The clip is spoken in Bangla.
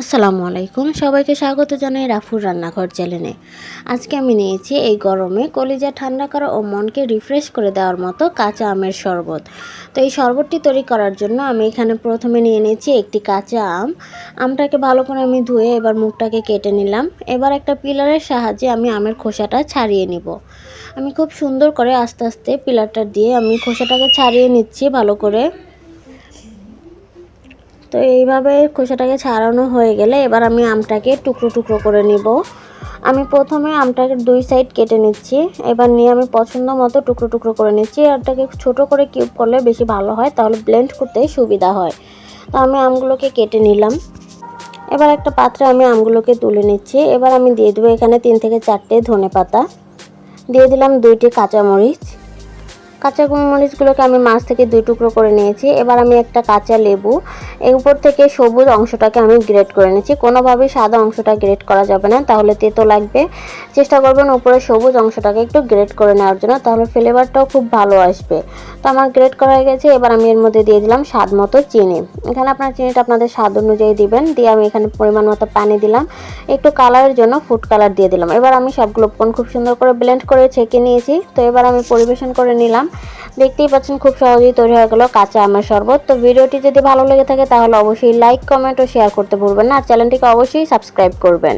আসসালামু আলাইকুম। সবাইকে স্বাগত জানাই রাফুর রান্নাঘর চ্যানেলে। আজকে আমি নিয়েছি এই গরমে কলিজা ঠান্ডা করা ও মনকে রিফ্রেশ করে দেওয়ার মতো কাঁচা আমের শরবত। তো এই শরবতটি তৈরি করার জন্য আমি এখানে প্রথমে নিয়ে নিয়েছি একটি কাঁচা আম। আমটাকে ভালো করে আমি ধুয়ে এবার মুখটাকে কেটে নিলাম। এবার একটা পিলারের সাহায্যে আমি আমের খোসাটা ছাড়িয়ে নিব। আমি খুব সুন্দর করে আস্তে আস্তে পিলারটা দিয়ে আমি খোসাটাকে ছাড়িয়ে নিচ্ছি ভালো করে। তো এইভাবে খোসাটাকে ছাড়ানো হয়ে গেলে এবার আমি আমটাকে টুকরো টুকরো করে নিব। আমি প্রথমে আমটাকে দুই সাইড কেটে নিচ্ছি। এবার নিয়ে আমি পছন্দ মতো টুকরো টুকরো করে নিচ্ছি। আরটাকে ছোট করে কিউব করলে বেশি ভালো হয়, তাহলে ব্লেন্ড করতে সুবিধা হয়। তো আমি আমগুলোকে কেটে নিলাম। এবার একটা পাত্রে আমি আমগুলোকে তুলে নিচ্ছি। এবার আমি দিয়ে দেবো এখানে তিন থেকে চারটে ধনে পাতা দিয়ে দিলাম দুইটি কাঁচামরিচ। কাঁচা মরিচগুলোকে আমি মাছ থেকে দুই টুকরো করে নিয়েছি। এবার আমি একটা কাঁচা লেবু এর উপর থেকে সবুজ অংশটাকে আমি গ্রেট করে নিয়েছি। কোনোভাবেই সাদা অংশটা গ্রেট করা যাবে না, তাহলে তেতো লাগবে। চেষ্টা করবেন উপরে সবুজ অংশটাকে একটু গ্রেট করে নেওয়ার জন্য, তাহলে ফ্লেভারটাও খুব ভালো আসবে। তো আমার গ্রেট করা হয়ে গেছে, এবার আমি এর মধ্যে দিয়ে দিলাম স্বাদ মতো চিনি। এখানে আপনার চিনিটা আপনাদের স্বাদ অনুযায়ী দিবেন, দিয়ে আমি এখানে পরিমাণ মতো পানি দিলাম। একটু কালারের জন্য ফুড কালার দিয়ে দিলাম। এবার আমি সবগুলো পণ খুব সুন্দর করে ব্লেন্ড করে ছেঁকে নিয়েছি। তো এবার আমি পরিবেশন করে নিলাম। দেখতেই পাচ্ছেন, খুব সহজেই তৈরি হয়ে গেল কাঁচা আমের শরবত। তো ভিডিওটি যদি ভালো লেগে থাকে, তাহলে অবশ্যই লাইক কমেন্ট ও শেয়ার করতে ভুলবেন না। আর চ্যানেলটিকে অবশ্যই সাবস্ক্রাইব করবেন।